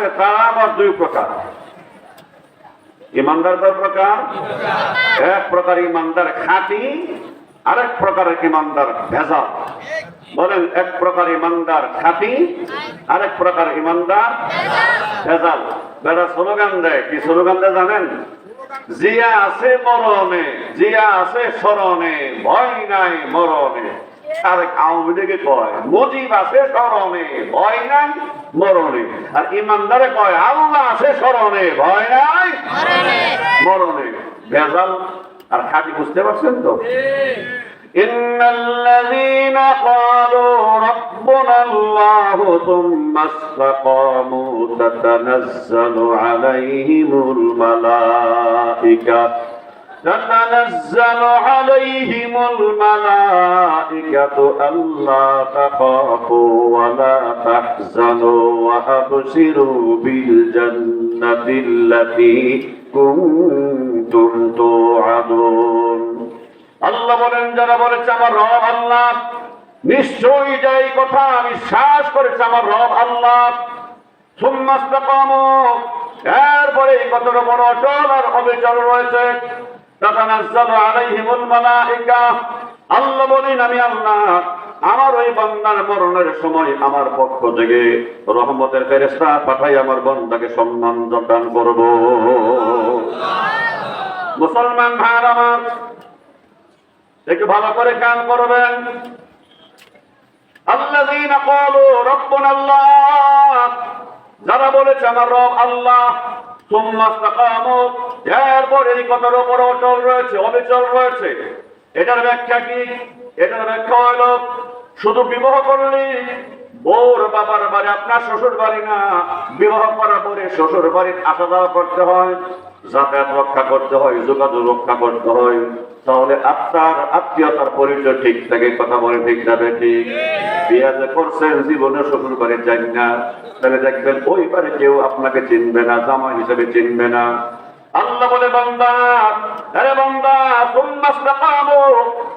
আছে, তারা আবার দুই প্রকার। ইমানদার কয় প্রকার, এক প্রকার ইমানদার খাঁটি, আরেক প্রকারের ইমানদার ভেজাল। বলেন, এক প্রকার ইমানদার খাঁটি, আরেক প্রকার ইমানদার ভেজাল। বেড়া স্লোগান দেয়, কি স্লোগান দেয় জানেন? জিয়া আছে মরণে, জিয়া আছে স্মরণে, ভয় নাই মরণে। আর আওয়ামী লীগে কয় মুজিব আছে স্মরণে ভয় নাই মরণে আর ইমানদারে কয় আল্লাহ আছে স্মরণে ভয় নাই মরণে ভেজাল আর খাঁটি বুঝতে পারছেন তো إن الذين قالوا ربنا الله ثم استقاموا تتنزل عليهم الملائكة تتنزل عليهم الملائكة ألا تخافوا ولا تحزنوا وأبشروا بالجنة التي كنتم توعدون আল্লাহ বলেন যারা বলেছে আমার রব আল্লাহ নিশ্চয়ই যে এই কথা বিশ্বাস করেছে আমার রব আল্লাহ সুম্মাস্তাকামু এরপরে এই কথাটা বড় অচল আর অবিচল রয়েছে আল্লাহ আল্লাহ, আমার ওই বান্দার মরণের সময় আমার পক্ষ থেকে রহমতের ফেরেশতা পাঠাই আমার বন্দাকে সম্মান যত্ন করব। মুসলমান ভাইয়ের আমার, একটু ভালো করে কান করবেন। আল্লাযীনা ক্বালু আল্লাহ যারা বলেছে, আমার রব আল্লাহ এরপর কথার উপর অটল রয়েছে, অবিচল রয়েছে। এটার ব্যাখ্যা কি? এটার ব্যাখ্যা হলো, শুধু বিবাহ করলে, বউর বাবার বাড়ি, আপনার শ্বশুর বাড়ি না, বিবাহ করার পরে শ্বশুর বাড়ির আসা যাওয়া করতে হয়। যাতায়াত রক্ষা করতে হয়, যোগাযোগ রক্ষা করতে হয়, তাহলে আপনার আত্মীয়তার পরিচয় ঠিক থাকে, কথা বলে ঠিক যাবে, ঠিক। বিয়ে করছেন, জীবনে শ্বশুর বাড়ি যান না, তাহলে দেখবেন ওই বাড়ি কেউ আপনাকে চিনবে না জামা হিসেবে চিনবে না। আল্লাহ বলে, বান্দা, আরে বান্দা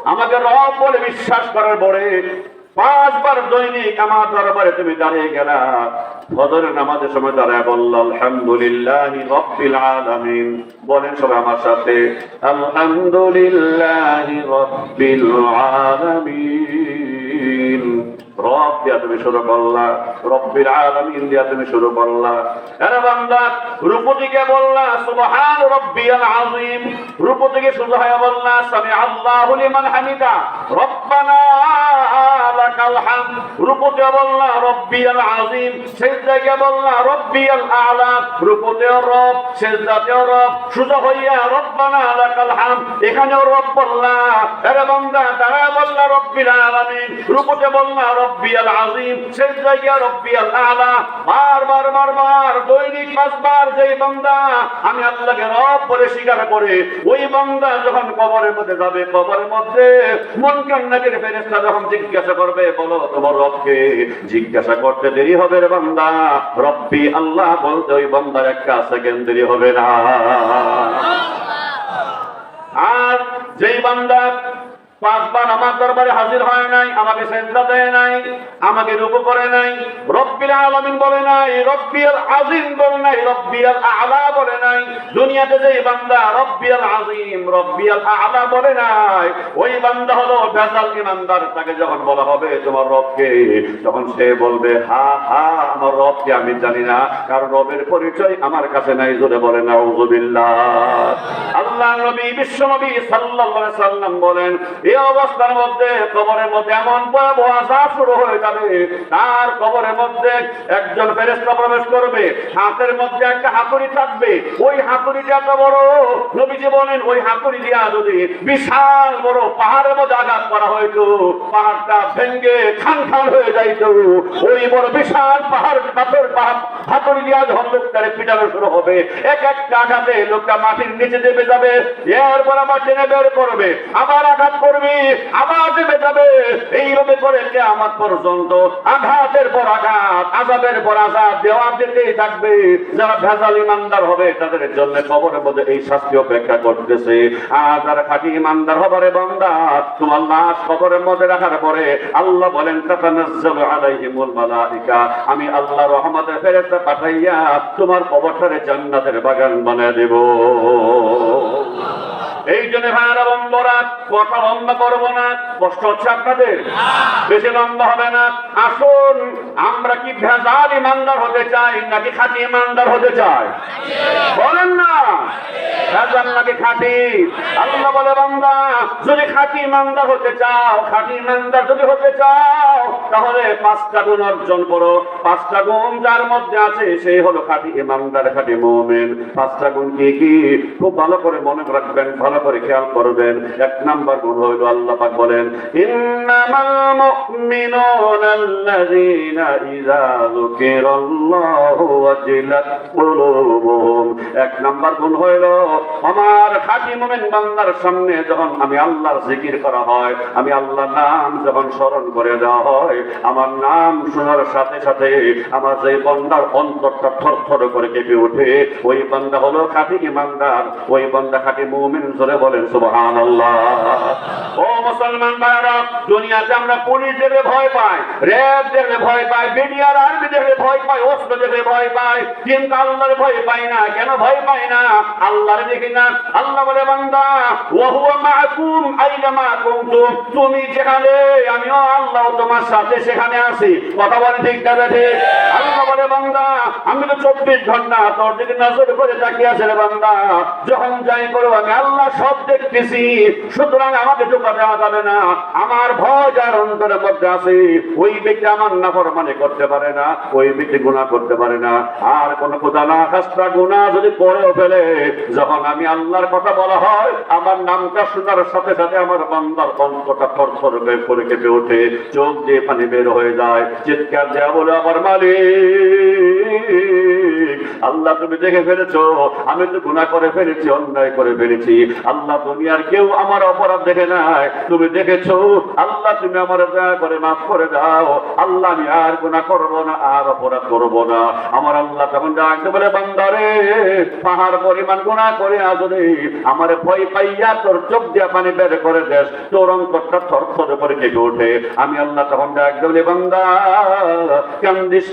আমাকে রব বলে বিশ্বাস করার পরে পাঁচবার দৈনিক আমার দরবারে তুমি দাঁড়িয়ে গেলা। ফজরের নামাজের সময় তারা বলল, আলহামদুলিল্লাহ রব্বিল আলামিন। বলেন সবাই আমার সাথে, আলহামদুলিল্লাহ রব্বিল আলামিন। রব দিয়া তুমি শুরু করলা, রব্বিল আলামিন দিয়া তুমি শুরু করলা। আরে বান্দা, রূপতিকে বললা, সুবহান রব্বিয়াল আযীম। রূপতিকে শুধু হয় বললা সামি আল্লাহু লিমান হামিদা, রব্বানা লাকাল হামদ। রূপতে বললা, রব্বিয়াল আযীম। সেজদাকে বললা, রব্বিয়াল আ'লা। রূপতে রব সেজদাতে রব। শুধু হইয়া, রব্বানা লাকাল হামদ। এখানেও রব বললা, আরে বান্দা, তারা বললা, রব্বিল আলামিন। রূপতে বললা রব্বিয়াল আযীম সেজদাকে রব্বিয়াল আ'লা বারবার বারবার দৈনিক পাঁচবার যেই বান্দা আমি আল্লাহকে রব বলে স্বীকার করে ওই বান্দা যখন কবরের মধ্যে যাবে কবরের মধ্যে মন কান্নাকের ফেরেস্তা যখন জিজ্ঞাসা করবে বলো তোমার রবকে। জিজ্ঞাসা করতে দেরি হবে রে বান্দা। রব্বি আল্লাহ বলতে ওই বান্দার একটা সেকেন্ড দেরি হবে না। আর যেই বান্দা পাঁচবার আমার দরবারে হাজির হয় নাই, আমাকে সেজদা দেয় নাই, আমাকে রূপ করে নাই। রব্বিল আলামিন বলে নাই, রব্বিয়াল আজিম বলে নাই, রব্বিয়াল আলা বলে নাই। দুনিয়াতে যেই বান্দা রব্বিয়াল আজিম, রব্বিয়াল আলা বলে নাই, ওই বান্দা হলো ভেজাল ইমানদার, তাকে যখন বলা হবে তোমার রবকে, তখন সে বলবে, হা হা, আমার রবকে আমি জানি না, কারণ রবের পরিচয় আমার কাছে নাই, জোরে বলে না উজুবিল্লাহ আল্লাহ নবী, বিশ্ব নবী সাল্লাল্লাহু সাল্লাম বলেন এই অবস্থার মধ্যে কবরের মধ্যে এমন আজাব শুরু হয়ে যাবে। তার কবরের মধ্যে একজন ফেরেশতা প্রবেশ করবে। হাতের মধ্যে একটা হাতুড়ি থাকবে। ওই হাতুড়িটা এত বড়, নবীজি বলেন, ওই হাতুড়ি দিয়া যদি বিশাল বড় পাহাড়ের মধ্যে আঘাত করা হয়তো পাহাড়টা ভেঙ্গে খান খান হয়ে যাইতো। ওই বড় বিশাল পাহাড়, পাথর, পাহাড়, হাতুড়ি দিয়া যখন লোকটারে পিটানো শুরু হবে, এক একটা আঘাতে লোকটা মাটির নিচে দেবে যাবে, এরপর আবার টেনে বের করবে, আবার আঘাত করবে। আবার দেবে যাবে। এইভাবে করে আমার পর্যন্ত আঘাতের পর আঘাত আজাবের পর আজাব দেওয়া দিতেই থাকবে। যারা ভেজাল ইমানদার হবে, তাদের জন্য কবরের মধ্যে এই শাস্তি অপেক্ষা করতেছে। আর যারা খাঁটি ইমানদার হবারে বান্দা, তোমার লাশ কবরের মধ্যে রাখার পরে আল্লাহ বলেন, তাতানাজ্জালু আলাইহিমুল মালাইকা। আমি আল্লাহ রহমতের ফেরেশতা পাঠাইয়া তোমার কবরটারে জান্নাতের বাগান বানিয়ে দেব। এই জন্য ভাইয়ারা বন্ধরা কথা লম্বা করব না। কষ্ট হচ্ছে আপনাদের? বেশি লম্বা হবে না। আসুন আমরা কি ভেজাল ইমানদার হতে চাই নাকি খাঁটি ইমানদার হতে চাই? বলেন না। ভেজাল নাকি খাঁটি? আল্লাহ বলে বান্দা যদি খাঁটি ইমানদার হতে চাও খাঁটি ইমানদার যদি হতে চাও তাহলে পাঁচটা গুণ অর্জন করো। পাঁচটা গুণ যার মধ্যে আছে সেই হলো খাঁটি ইমানদার খাঁটি মুমিন। পাঁচটা গুণ কি কি? খুব ভালো করে মনে রাখবেন ভালো করে খেয়াল করবেন। এক নাম্বার গুণ হইল আল্লাহ পাক বলেন, ইন্নামাল মুমিনুনা আল্লাযীনা ইযা যুকিরাল্লাহু ওয়াজিলাত কুলুবুহুম। এক নাম্বার গুণ হইল, আমার খাঁটি মুমিন বান্দার সামনে যখন আমি আল্লাহর জিকির করা হয়, আমি আল্লাহর নাম যখন স্মরণ করে দেওয়া হয়, আমার নাম শোনার সাথে সাথে আমার যে বান্দার অন্তরটা থর থর করে কেঁপে ওঠে। ওই বান্দা হলো খাঁটি ইমানদার, ওই বান্দা খাঁটি মুমিন জোরে বলেন সুবহান ও মুসলমান ভাইরা দুনিয়াতে আমরা পুলিশ দেখলে ভয় পাই, র্যাব দেখলে ভয় পাই, বিডিআর, আর্মি দেখলে ভয় পাই, অস্ত্র দেখলে ভয় পাই, কিন্তু আল্লাহর ভয় পাই না। কেন ভয় পাই না? আল্লাহর দেখি না। আল্লাহ বলে, বান্দা, ওয়াহুয়া মাআকুম আইনামা কুনতুম। তুমি যেখানে, আমিও আল্লাহ তোমার সাথে সেখানে আছি। কথা বলে ঠিক যাবে ঠিক? আল্লাহ বলে, বান্দা, আমি তো চব্বিশ ঘণ্টা তোর দিকে নজর করে তাকিয়ে আছে রে বান্দা। যখন যাই করো, আমি আল্লাহ সব দেখতেছি, সুতরাং আমাকে টোকা দেওয়া যাবে না। আমার ভয় যার অন্তরের মধ্যে আছে, ওই ব্যক্তি আমার নাফরমানি করতে পারে না, ওই ব্যক্তি গুণা করতে পারে না। আর কোন খোদা না, খাস্তা গুণা যদি করেও ফেলে, যখন আমি আল্লাহর কথা বলা হয়, আমার নামটা শোনার সাথে সাথে আমার বান্দার অন্তরটা থর থর করে কেঁপে ওঠে, চোখ দিয়ে পানি বের হয়ে যায়। চিৎকার দেওয়া বলে, আমার মালিক, আল্লাহ তুমি দেখে ফেলেছো, আমি তো গুনাহ করে ফেলেছি, অন্যায় করে ফেলেছি। আল্লাহ তুমি আর কেউ আমার অপরাধ দেখে নাই। তুমি দেখেছ? আল্লাহ, তুমি আমার দয়া করে মাফ করে দাও। আল্লাহ, আমি আর গুনাহ করব না, আর অপরাধ করব না। আমার আল্লাহ তখন ডাকতে বলে, বান্দারে, পাহাড় পরিমাণ গুনাহ করে আসলে আমার ভয় পাইয়া তোর চোখ দিয়া পানি বের করে দেশ। তোর অঙ্কটা থর থর করে কেঁপে ওঠে। আমি আল্লাহ তখন ডাকতে বলে, বান্দা, কান্দিস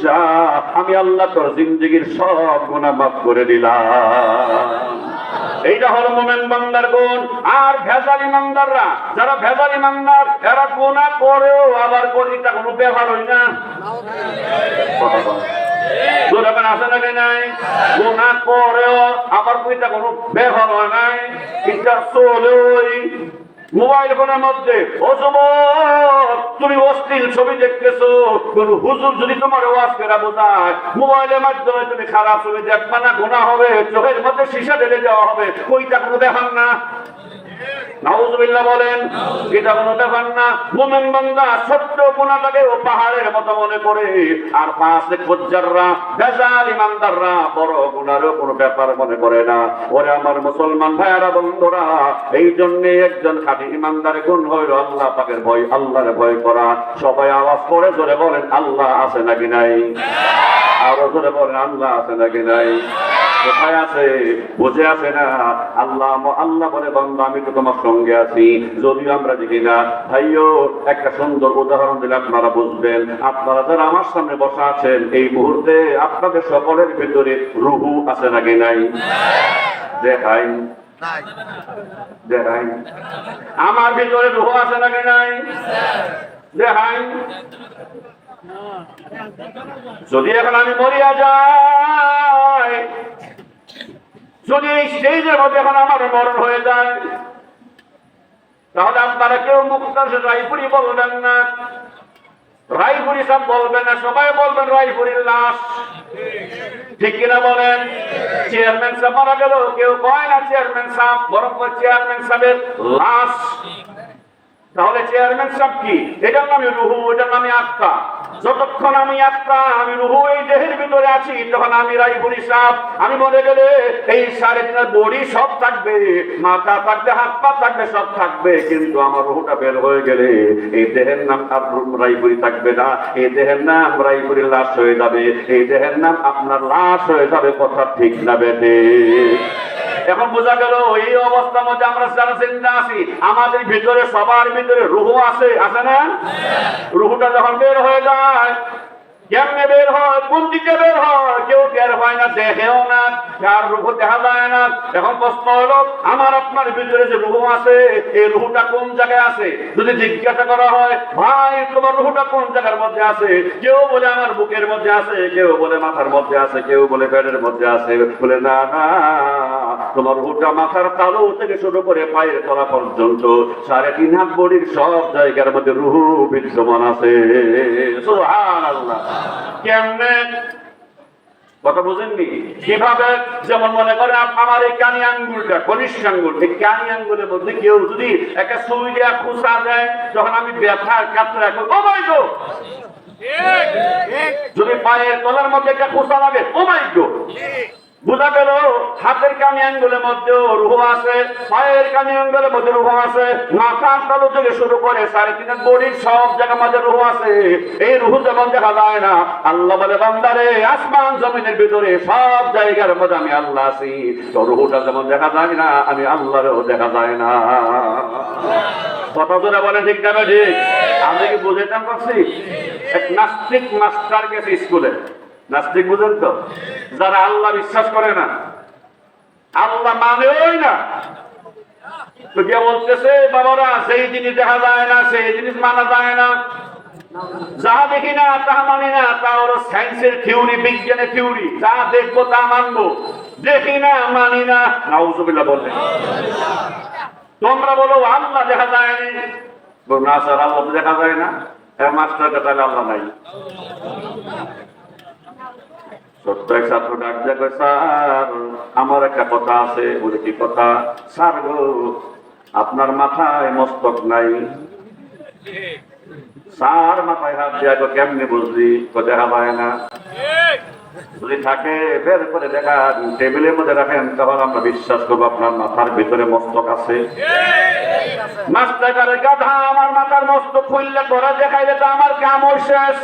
আমি আল্লাহ তোর জিন্দগির সব গুনাহ মাফ করে দিলাম। এইটা হলো মোমেন বান্দার গুণ, আর ভেজাল ইমানদাররা যারা ভেজাল ইমানদার এরা গুণা করেও আবার করিটা কোনো ব্যবহার হই না। নাই? করেও আবার কোনো ব্যবহার হয় নাই। এটা মোবাইল ফোনের মধ্যে, ও তুমি অশ্লীল ছবি দেখতেছো। হুজুর যদি তোমার ওয়াজ ফেরা বোঝায় মোবাইলের মাধ্যমে তুমি খারাপ ছবি দেখবা না গোনা হবে, চোখের মধ্যে সীসা ঢেলে দেওয়া হবে, ওইটা কোনো দেখান না। এই জন্য একজন ইমানদার গুণ হইল আল্লাহ পাকের ভয়, আল্লাহর ভয় করা। সবাই আওয়াজ করে জোরে বলেন, আল্লাহ আছে নাকি নাই? আরও জোরে বলেন, আল্লাহ আছে নাকি নাই? কোথায় আছে? বুঝে আছে না। আল্লাহ আল্লাহ বলে, বান্দা, আমি তো তোমার সঙ্গে আছি। যদিও আমরা দেখি না। ভাইও একটা সুন্দর উদাহরণ দিলে আপনারা বুঝবেন। আপনারা যারা আমার সামনে বসা আছেন এই মুহূর্তে আপনাদের সকলের ভিতরে রুহু আছে নাকি নাই? দেখাই। দেখাই। আমার ভিতরে রুহু আছে নাকি নাই? দেখাই। যদি এখন আমি মরিয়া যাই যদি এই স্টেজের মধ্যে এখন আমার মরণ হয়ে যায় তাহলে আপনারা কেউ মুক্তার রায়পুরি বলবেন না। রায়পুরি সব বলবেন না, সবাই বলবেন রায়পুরির লাশ। ঠিক কিনা বলেন? চেয়ারম্যান সাহেব মারা গেল, কেউ কয় না চেয়ারম্যান সাহেব, বরং চেয়ারম্যান সাহেবের লাশ। তাহলে চেয়ারম্যান সাহেব কি? এটার নামে রুহু, এটার নামে আত্মা। যতক্ষণ আমি আত্মা, আমি রুহু এই দেহের ভিতরে আছি তখন আমি রাইপুরি সাপ আমি মনে গেলে এই সাড়ে তিনের বডি সব থাকবে মাথা থাকবে হাত পা থাকবে সব থাকবে কিন্তু আমার রুহুটা বের হয়ে গেলে এই দেহের নাম রাইপুরি থাকবে না এই দেহের নাম রাইপুরি লাশ হয়ে যাবে এই দেহের নাম আপনার লাশ হয়ে যাবে কথা ঠিক না বেটে এখন বোঝা গেল এই অবস্থার মধ্যে আমরা যারা চিন্তা আছি আমাদের ভিতরে সবার ভিতরে রুহু আছে আছে না? রুহুটা যখন বের হয়ে যায় কেমনে বের হয় কোন দিকে বের হয়। কেউ টের হয় না, দেখেও না কার রুহ দেখা যায় না। এখন প্রশ্ন হলো, আমার, আপনার ভিতরে যে রুহু আছে, এই রুহুটা কোন জায়গায় আছে? যদি জিজ্ঞাসা করা হয়, ভাই, তোমার রুহুটা কোন জায়গার মধ্যে আছে? কেউ বলে, আমার বুকের মধ্যে আছে। কেউ বলে, মাথার মধ্যে আছে। কেউ বলে, পেটের মধ্যে আছে। বলে, না না। তোমার রুহুটা মাথার তালু থেকে শুরু করে পায়ের তলা পর্যন্ত সাড়ে তিন হাত বডির সব জায়গার মধ্যে রুহু বিদ্যমান আছে। কেমনে? কথা বুঝেননি? কীভাবে? যেমন মনে করে আমার এই কানি আঙ্গুলটা কনিষ্ঠ আঙ্গুল এই কানি আঙ্গুলের মধ্যে কেউ যদি একটা সুই দেওয়া খুচা দেয় যখন আমি ব্যথা কাতরা করি ও মাই গো! যদি পায়ের তলার মধ্যে একটা খোসা লাগে ও মাই গো! বোঝা গেল, হাতের কানি আঙ্গুলের মধ্যে রুহ আছে, পায়ের কানি আঙ্গুলের মধ্যে রুহ আছে মাথার তালু থেকে শুরু করে সাড়ে তিন বডির সব জায়গার মধ্যে রুহ আছে। এই রুহ যেমন দেখা যায় না, আল্লাহ বলে, বান্দারে, আসমান জমিনের ভিতরে সব জায়গার মধ্যে আমি আল্লাহ আছি। তো রুহটা যেমন দেখা যায় না, আমি আল্লাহরও দেখা যায় না। কথা জোরে বলে ঠিক যাবে ঠিক আমি কি বুঝাইতাম পারছি এক নাস্তিক মাস্টার গেছে স্কুলে। নাস্তিক বুঝেন তো? যারা আল্লাহ বিশ্বাস করে না আল্লাহ মানেই না। তো কে বলতেছে বাবারা সেই জিনিস দেখা যায় না সেই জিনিস মানা যায় না। যাহা দেখি না তাহা মানি না। তা হলো সায়েন্সের থিওরি বিজ্ঞানের থিওরি যা দেখব তা মানবো। দেখি না মানি না। নাউজুবিল্লাহ বললেন। তোমরা বলো আল্লাহ দেখা বলো, না? স্যার আল্লাহ তো দেখা যায় না। হ্যাঁ মাস্টারকে তাহলে আল্লাহ নাই? দেখো আমার একটা কথা আছে। বলে, কি কথা? স্যার গো, আপনার মাথায় মস্তক নাই। স্যার, মাথায় হাত দিয়া গো কেমনে বুঝলি? তো দেখা যায় না। যদি থাকে, বের করে দেখান টেবিলের মধ্যে রাখেন তখন আমরা বিশ্বাস করব আপনার মাথার ভিতরে মস্তক আছে। গাধা, আমার মাথার মস্তক খুললে দেখাইলে তো আমার কাম শেষ।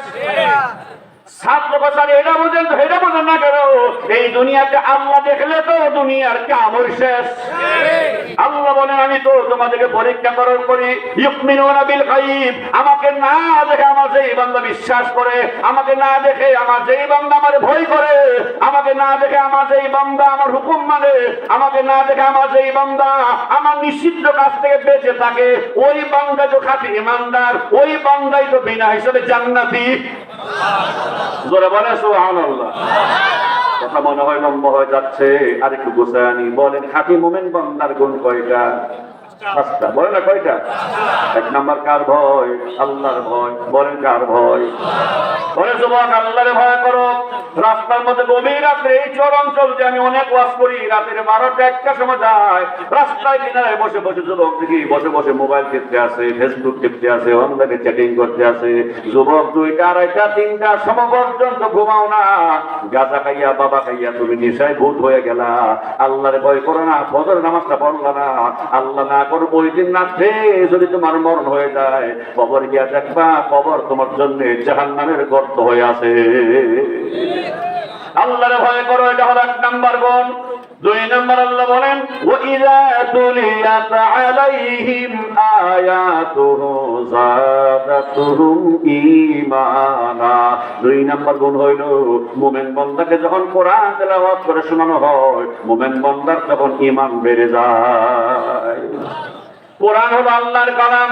না দেখে আমার যেই বান্দা বিশ্বাস করে, আমাকে না দেখে আমার যেই বান্দা আমার ভয় করে, আমাকে না দেখে আমার যেই বান্দা আমার হুকুম মানে আমাকে না দেখে আমার যেই বান্দা আমার নিষিদ্ধ কাজ থেকে বেঁচে থাকে, ওই বান্দা তো খাঁটি ইমানদার, ওই বান্দাই তো বিনা হিসেবে জান্নাতি। জোরে বলে সুহান কথা মনে হয় লম্বা হয়ে যাচ্ছে। আর একটু আনি। বলেন, খাঁটি মোমেন বন্দার গুণ কয়টা? পাঁচটা বলেন না কয়টা? এক নাম্বার কার ভয়? আল্লাহর ভয়। বলেন কার ভয়? বলে যুবক আল্লাহরে ভয় করো। রাস্তার মধ্যে গভীর রাত্রে এই চর অঞ্চল যে আমি অনেক ওয়াজ করি, রাতের বারোটা একটা সময় যায়, রাস্তায় কিনারে বসে বসে যুবক দেখি, বসে বসে মোবাইল টিপতে আছে ফেসবুক টিপতে আছে অনলাইনে চ্যাটিং করতে আছে যুবক দুইটা, আড়াইটা, তিনটা সম পর্যন্ত ঘুমাও না। গাঁজা খাইয়া, বাবা খাইয়া তুমি নিশায় ভূত হয়ে গেলা। আল্লাহরে ভয় করো না ফজর নামাজটা পড়লা না। আল্লাহ না করব ওই দিন রাত্রে যদি তোমার মরণ হয়ে যায়, কবর গিয়া দেখবা কবর তোমার জন্য জাহান নামের গর্ত হয়ে আছে। আল্লাহরে ভয় করো, এটা হলো এক নাম্বার গুণ। দুই নম্বর আল্লাহ বলেন ওয়াইদা তুলিয়াত আলাইহিম আয়াতুহু যাদাতুহুম ঈমানা। দুই নম্বর গুণ হইল, মুমিন বান্দাকে যখন কোরআন তেলাওয়াত করে শোনানো হয়, মুমিন বান্দার তখন ঈমান বেড়ে যায়। কোরআন হলো আল্লাহর কালাম।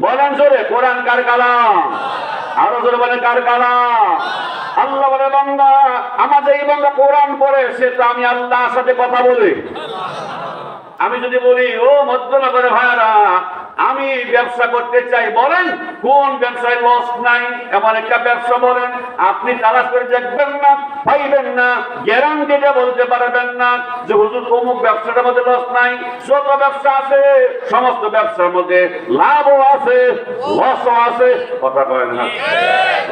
বলেন জোরে, কোরআন কার কালাম? আরও জোরে বলেন, কার কালাম? আল্লাহ বলে, বান্দা আমাদের এই বান্দা কোরআন পড়ে, সে তো আমি আল্লাহর সাথে কথা বলি। আমি যদি বলি, ও মধ্যনগরে ভাইয়ারা আমি ব্যবসা করতে চাই, বলেন, কোন ব্যবসায় লস নাই? এমন একটা ব্যবসা বলেন, আপনি তালাশ করে দেখবেন না, পাইবেন না গ্যারান্টিটা বলতে পারবেন না যে, হুজুর, অমুক ব্যবসাটার মধ্যে লস নাই যত ব্যবসা আছে, সমস্ত ব্যবসার মধ্যে লাভও আছে লসও আছে। কথা কয় না।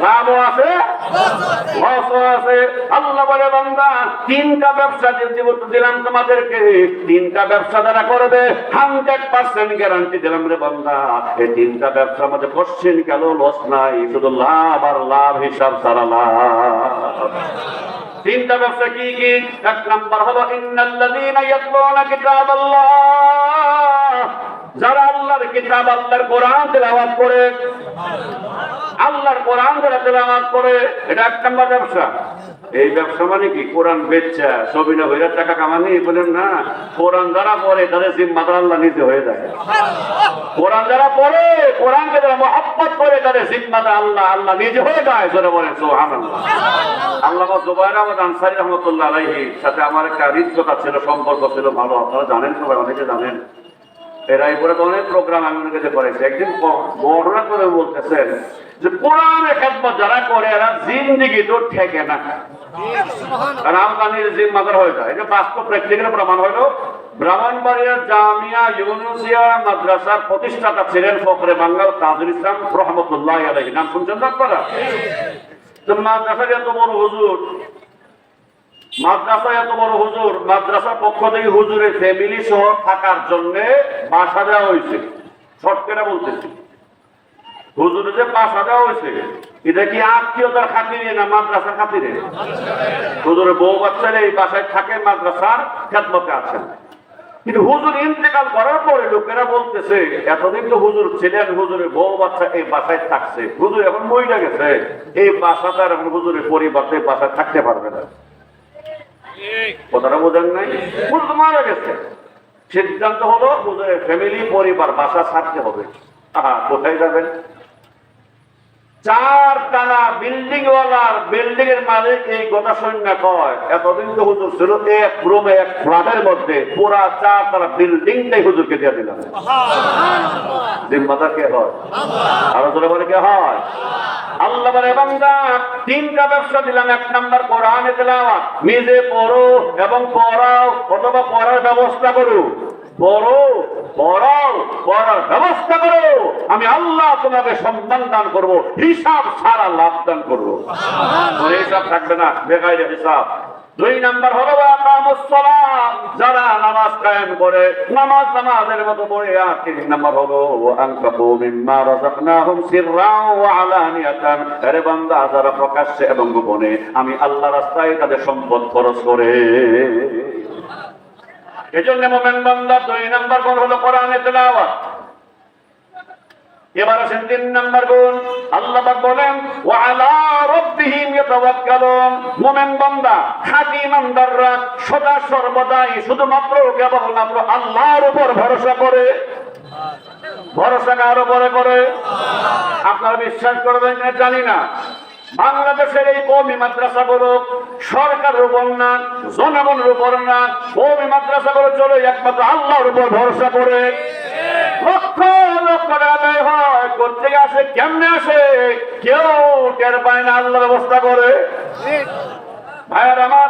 লাভও আছে লসও আছে। আল্লাহ বলে, বান্দা, তিনটা ব্যবসা দিলাম তোমাদেরকে, তিনটা ব্যবসা যারা করবে হান্ড্রেড পার্সেন্ট গ্যারান্টি দিলাম রে বান্দা, এই তিনটা ব্যবসার মধ্যে কোশ্চেন কেন? লস নাই, শুধু লাভ আর লাভ হিসাব সারা লাভ। তিনটা ব্যবসা কি কি? এক নাম্বার হলো, ইন্নাল্লাযীনা ইয়াতলুনা কিতাবাল্লাহ। যারা আল্লাহর কিতাব, আল্লাহর কোরআন তেলাওয়াত করে, আল্লাহর কোরআন তেলাওয়াত করে, এটা এক নাম্বার ব্যবসা। এই ব্যবসা মানে কি? কোরআন বেচা ছবি না হইরা টাকা কামানি, বলেন না। কোরআন যারা পড়ে, তাদের জিম্মাদার আল্লাহ নিজে হয়ে যায় কোরআন যারা পড়ে, কোরআনকে যারা মহব্বত করে, তাদের জিম্মাদার আল্লাহ আল্লাহ নিজে হয়ে যায় জোরে বলেন, সুবহানাল্লাহ। আল্লাহ জুবাইর আহমদ আনসারী রহমতুল্লাহ আলাইহির সাথে আমার একটা হৃদ্যতা ছিল, সম্পর্ক ছিল ভালো। আপনারা জানেন সবাই, অনেকে জানেন। এরা এই পরে তো অনেক প্রোগ্রাম আমি কাছে করেছি। একদিন বর্ণনা করে বলতেছেন যে, কোরআনে খেদমত যারা করে, এরা জিন্দিগি তো ঠেকে না। কারণ আমদানির জিম্মাদার হয়ে যায়। এটা বাস্তব প্র্যাকটিক্যাল প্রমাণ হলো ব্রাহ্মণবাড়িয়ার জামিয়া ইউনুসিয়া মাদ্রাসার প্রতিষ্ঠাতা ছিলেন ফখরে বাংলার তাজুল ইসলাম রহমতুল্লাহ আলহী নাম শুনছেন তো আপনারা? তো মাদ্রাসার এত বড় হুজুর মাদ্রাসা এত বড় হুজুর মাদ্রাসার পক্ষ থেকে হুজুরের ফ্যামিলি সহ থাকার জন্য বাসা দেওয়া হয়েছে। শর্টকেটা বলতেছি। হুজুরের যে বাসা দেওয়া হয়েছে, এটা কি আত্মীয়তার খাতিরে না মাদ্রাসার খাতিরে? হুজুরের বউ বাচ্চারা এই বাসায় থাকে, মাদ্রাসার খেদমতে আছেন। কিন্তু হুজুর ইন্তেকাল করার পরে লোকেরা বলতেছে, এতদিন তো হুজুর ছিলেন, হুজুরের বউ বাচ্চা এই বাসায় থাকছে। হুজুর এখন মহিলা গেছে। এই বাসাটা এখন হুজুরের পরিবার বাসায় থাকতে পারবে না। কথাটা বোঝেন নাই? বুঝতে মারা গেছে। সিদ্ধান্ত হলো ফ্যামিলি পরিবার, বাসা ছাড়তে হবে। আহা, কোথায় যাবেন? চার টানা বিল্ডিং ওয়ালার বিল্ডিং এর মালিক এই কথা সৈন্য কয়। এতদিন তো হুজুর ছিল এক রুমে এক ফ্ল্যাটের মধ্যে পুরা চার টানা বিল্ডিংটাই হুজুরকে দিয়ে দিলাম। জিম্মাদার কে হয়? আরও জোরে বলে কে হয়? আল্লাহ বলে, বান্দা, তিনটা ব্যবসা দিলাম। এক নাম্বার কোরআনে তেলাওয়াত। নিজে পড়ো এবং পড়াও অথবা পড়ার ব্যবস্থা করো। পড়ো পড়াও পড়ার ব্যবস্থা করো। আমি আল্লাহ তোমাকে সম্মান দান করব হিসাব ছাড়া লাভ দান করব। হিসাব থাকবে না বেকায় হিসাব। দুই নাম্বার হলো যারা নামাজ কায়েম করে নামাজ নামাজের মতো পড়ে। আর তিন নাম্বার হলো আনফাকু মিম্মা রাযাকনাহুম সিররাও ওয়া আলানিয়াতান। আরে বান্দা যারা প্রকাশ্যে এবং গোপনে আমি আল্লাহ রাস্তায় তাদের সম্পদ খরচ করে। এজন্য মোমেন বান্দা দুই নাম্বার গুণ হলো কোরআনে তেলাওয়াত। এবার আসেন তিন নাম্বার গুণ, আল্লাহ বলেন, ওয়া আলা রাব্বিহিম ইয়াতাওয়াক্কালুন। মুমিন বান্দা, খাঁটি ইমানদাররা সদা সর্বদাই শুধুমাত্র কেবলমাত্র আল্লাহর উপর ভরসা করে। ভরসা কার উপরে করে? আপনারা বিশ্বাস করবেন কিনা জানি না। বাংলাদেশের এই কৌমি মাদ্রাসাগুলো সরকারের উপর না জনগণের উপর না বিমাত্রসা করে চলে একমাত্র আল্লাহর উপর ভরসা করে। লক্ষ লক্ষ টাকা হয় করতে আসে, কেমনে আসে, কেউ টের পায় না আল্লাহ ব্যবস্থা করে। ভাইয়ার আমার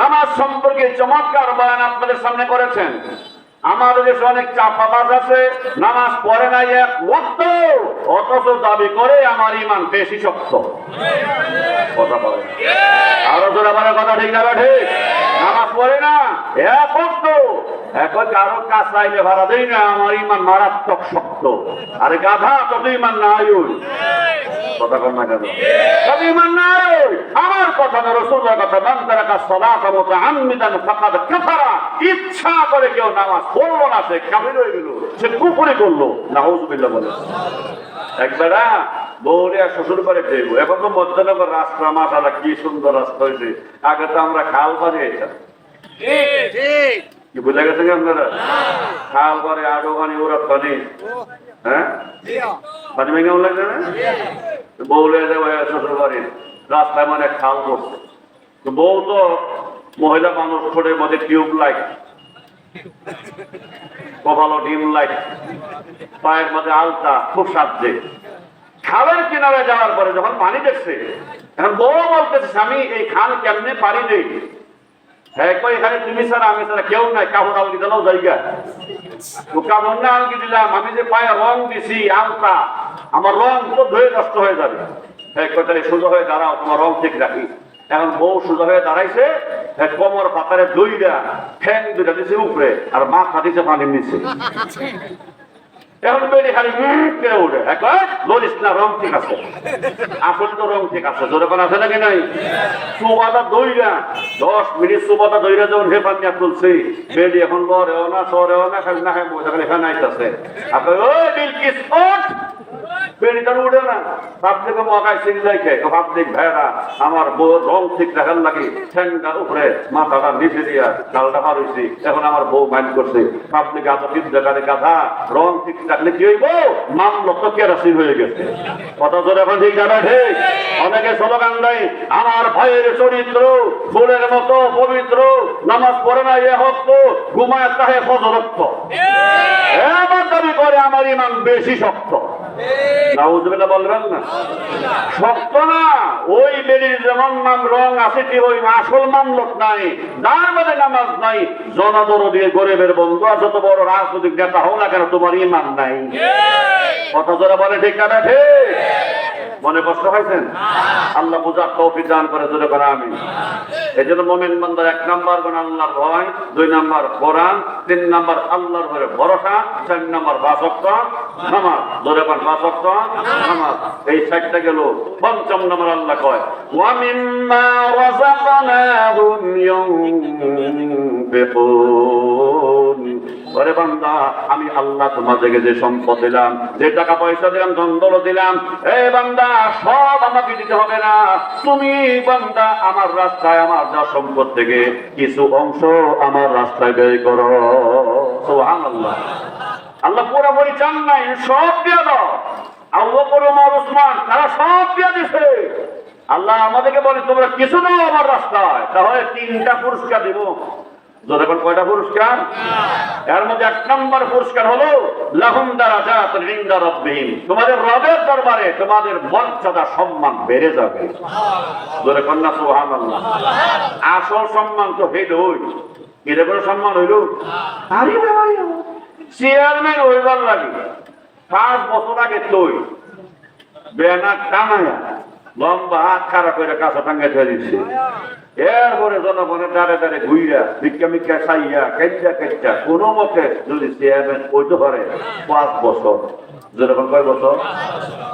নামাজ সম্পর্কে চমৎকার বয়ান আপনাদের সামনে করেছেন। আমার দেশে অনেক চাপাবাজ আছে, নামাজ পড়ে নাই এক মুহূর্ত, অথচ দাবি করে আমার ইমান বেশি শক্ত। কথা বলে আরও জোরে কথা ঠিক না ঠিক? নামাজ পড়ে না, এক করতো এখন কারও কাজ চাইলে ভাড়া দেই না, আমার ইমান মারাত্মক শক্ত। আরে গাধা তত ইমান না আমার কথা না করে কেউ না, সে সে করল। নাউজুবিল্লাহ বলে। একবেলা বৌরে আর শ্বশুর এখন তো মধ্যনগর রাস্তা মাসালা কি সুন্দর রাস্তা হয়েছে আগে তো আমরা খাল বানিয়েছিলাম কি বুঝে গেছেন আপনারা? খাল করে আডো পানি ওরা পানি। হ্যাঁ? পানি ভেঙে কেমন লাগছে না? বৌলে যাব শ্বশুর বাড়ির রাস্তায় মানে খাল করছে তো বউ তো মহিলা মানুষ ঠোঁটের মধ্যে টিউব লাইট। কপালো dim light. পায়ের মধ্যে আলতা খুব সাধ্যে খালের কিনারে যাওয়ার পরে যখন পানি দেখছে এখন বউ বলতেছে স্বামী এই খাল কেমনে পানি দেই? হ্যাঁ কই এখানে তুমি ছাড়া, আমি ছাড়া কেউ নাই, কাপড় আলগি দিলাও জায়গা। তো কাপড় না আলগি দিলাম, আমি যে পায়ে রং দিছি, আলতা, আমার রং তো ধুয়ে নষ্ট হয়ে যাবে। হ্যাঁ কই তাহলে সোজা হয়ে দাঁড়াও, তোমার রং ঠিক রাখি। এখন বউ সোজা হয়ে দাঁড়াইছে কোমর পাতারে দুইটা ঠ্যাং দুইটা দিছে উপরে, আর মাথা দিছে পানির নিচে। এখন বেড়ে খালি করে উঠে। একবার লরিস না, রং ঠিক আছে। আসলে রং ঠিক আছে, জোরে কোন আছে নাকি নাই? সুবাদা দইরা, দশ মিনিট সুবাদা দইরা যখন হে পানিয়া তুলছে বেডি এখন লরেও না সরেও না, খালি না খাই বসে, খালি এখানে আইতাছে। আপনার ওই বিলকিস উঠে না। মগাই খেয়ে পাবলিক ভাইরা আমার বউ রং ঠিক রাখার লাগে উপরে মাথাটা নিচে দিয়া পার হয়েছি এখন আমার বউ মাইন্ড করছে। এত ঠিক দেখালে গাধা রং ঠিক রাখলে কি হইব? হয়ে গেছে। কথা জোরে এখন ঠিক জানা ঠিক? অনেকে স্লোগান দেয় আমার ভাইয়ের চরিত্র ফুলের মতো পবিত্র নামাজ পড়ে না এ হক্ত ঘুমায় তাহে ফজরক্ত এমন দাবি করে আমার ইমান বেশি শক্ত। নাউজুবিল্লাহ বলবেন না? শক্ত না ওই বেরির যেমন নাম রং আছে কি ওই আসল মামলত নাই যার মধ্যে নামাজ নাই জনদর দিয়ে গরিবের বন্ধু আছে তো বড় রাজনৈতিক নেতা হও না কেন তোমার ইমান নাই। কথা জোরে বলে ঠিক না ঠিক। মনে কষ্ট হয়েছেন? আল্লাহ বুঝার তৌফিক দান করে জোরে করে আমি। এই জন্য মোমেন বান্দার এক নম্বর গুণ আল্লাহর ভয় দুই নম্বর কোরআন তিন নম্বর আল্লাহর ঘরে ভরসা চার নম্বর বাসক্ত নামাজ। জোরে পান বাসক্ত নামাজ। এই সাইডটা গেল পঞ্চম নম্বর আল্লাহ কয় ওয়ামিম্মা রাযাকনাহুম ইউনফিকুন ওরে বান্দা, আমি আল্লাহ তোমার তোমাদেরকে যে সম্পদ দিলাম, যে টাকা পয়সা দিলাম দন্দল দিলাম, এ বান্দা, সব আমাকে দিতে হবে না। তুমি বান্দা, আমার রাস্তায় আমার যা সম্পদ থেকে কিছু অংশ আমার রাস্তায় ব্যয় করো। সুবহানাল্লাহ। আল্লাহ আল্লাহ পুরোপুরি চান নাই, সব দিয়ে দাও। পরমার উসমান তারা সব দিয়ে দিছে। আল্লাহ আমাদেরকে বলে, তোমরা কিছু দাও আমার রাস্তায়, তাহলে তিনটা পুরস্কার দিব। যতক্ষণ কয়টা পুরস্কার? এর মধ্যে এক নম্বর পুরস্কার হলো লাহুম দারাজাত ইনদা রাব্বিহিম। তোমাদের রবের দরবারে তোমাদের মর্যাদা সম্মান বেড়ে যাবে। জোরে কন্যা সুবহানাল্লাহ। আসল সম্মান তো হইল ওই এরকম সম্মান হইল? আরে ভাই চেয়ারম্যান হইবার লাগে। পাঁচ বছর আগে তুই ব্যানার টানায়া। লম্বা হাত খারাপ করে কাঁচা টাঙ্গাই ধরে দিচ্ছে এরপরে জনগণের দাঁড়ে দাঁড়ে ঘুইরা, ভিক্ষা মিক্ষা খাইয়া কেঞ্চা কেঞ্চা কোনো মতে যদি চেয়ারম্যান হইতে পারে পাঁচ বছর। যেরকম কয় বছর?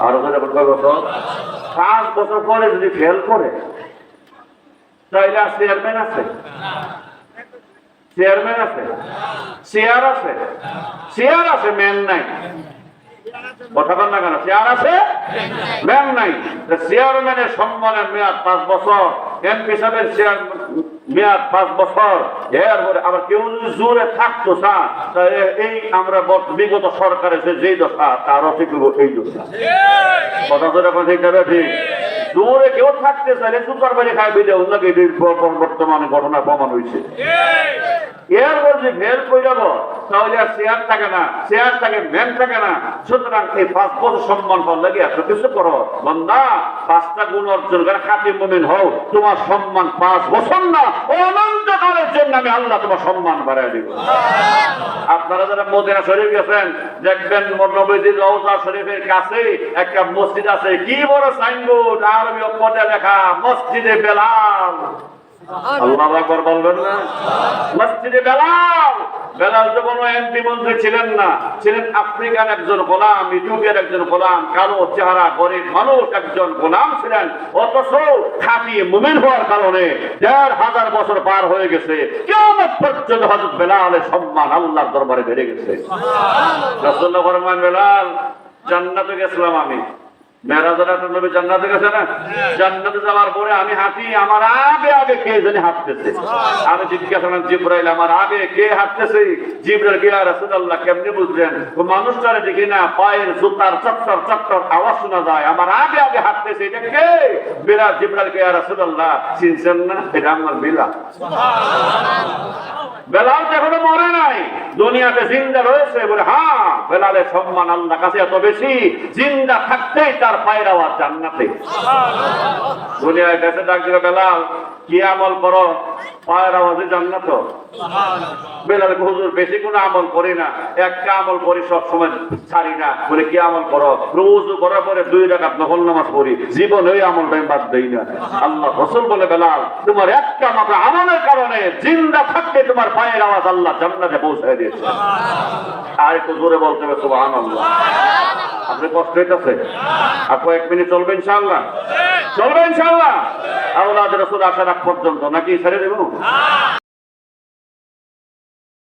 আরও যেরকম কয় বছর? পাঁচ বছর পরে যদি ফেল করে, তাইলে আর চেয়ারম্যান আছে? চেয়ারম্যান আছে? চেয়ার আছে? চেয়ার আছে ম্যান নাই। কথা না কেন? চেয়ার আছে? ম্যান নাই। চেয়ারম্যানের সম্মানের মেয়াদ পাঁচ বছর এমপি সাহেবের চেয়ার মেয়াদ পাঁচ বছর। এরপরে আবার কেউ যদি জোরে থাকতো স্যার এই আমরা বিগত সরকারের যে দশা তারও ঠিক এই দশা। কথা তো যখন ঠিক যাবে ঠিক। জোরে কেউ থাকতে চাইলে সুপার বাড়ি খাই বিদে বর্তমানে ঘটনা প্রমাণ হয়েছে এর মধ্যে ফেল করে যাব তাহলে আর থাকে না। থাকে থাকে না। সুতরাং এই পাঁচ বছর সম্মান পাওয়ার লাগে এত কিছু করো। পাঁচটা গুণ অর্জন করে মমিন হও। তোমার সম্মান পাঁচ বছর না অনন্ত কালের জন্য আমি আল্লাহ তোমার সম্মান বাড়াই দিব। আপনারা যারা মদিনা শরীফ গেছেন দেখবেন নবীজির রওজা শরীফের কাছে একটা মসজিদ আছে। কি বড় সাইনবোর্ড আরবি অক্ষরে লেখা মসজিদে বেলাল। আল্লাহ। বলবেন না? মসজিদে বেলাল। বেলাল এমপি মন্ত্রী ছিলেন না। ছিলেন আফ্রিকান একজন গোলাম ইথিওপিয়ার একজন গোলাম কালো চেহারা গরিব মানুষ একজন গোলাম ছিলেন। অথচ খাঁটি মুমিন হওয়ার কারণে দেড় হাজার বছর পার হয়ে গেছে। কেমন পর্যন্ত হজরত বেলালের সম্মান আল্লাহর দরবারে বেড়ে গেছে। রাসূলুল্লাহ ফরমান বেলাল জান্নাতে গেছিলাম আমি। মেরাজের একটা নবী জান্নাতে গেছে না? জান্নাতে যাওয়ার পরে আমি হাঁটি আমার আগে আগে কে জানি হাঁটতেছে। আমি জিজ্ঞাসা করলাম জিব্রাইল আমার আগে কে হাঁটতেছে? জিব্রাইল কে রাসূলুল্লাহ কেমনে বুঝলেন? ও মানুষটারে দেখি না পায়ের জুতার চট্টর চট্টর আওয়াজ শোনা যায়। আমার আগে আগে হাঁটতেছে এটা কে? বেলা জিব্রাইল কে রাসূলুল্লাহ চিনছেন না? এটা আমার বেলা। বেলাল এখনও মরে নাই। দুনিয়াতে জিন্দা রয়েছে বলে হ্যাঁ বেলালের সম্মান আল্লাহ কাছে এত বেশি জিন্দা থাকতেই তার পায়ের আওয়াজ জান্নাতে। দুনিয়ায় দেশে ডাক দিল বেলাল কি আমল করো? পায়ের আওয়াজে জান্নাত বেলাল হুজুর বেশি কোনো আমল করি না। একটা আমল করি সব সময় ছাড়ি না। বলে কি আমল করো? রোজ করার পরে দুই রাকাত নফল নামাজ পড়ি। জীবন ওই আমলটা আমি বাদ দেই না। আল্লাহ রসুল বলে বেলাল তোমার একটা মাত্র আমলের কারণে জিন্দা থাকতে তোমার পায়ের আওয়াজ আল্লাহ জান্নাতে পৌঁছায় দিয়েছে। আর একটু জোরে বলতে হবে সুবহানাল্লাহ। আপনি কষ্ট হইতেছে? আর কয়েক মিনিট চলবে ইনশাআল্লাহ? চলবে। ইনশাআল্লাহ? আল্লাহ রসুল আসার আগ পর্যন্ত নাকি ছেড়ে দেবো? 啊。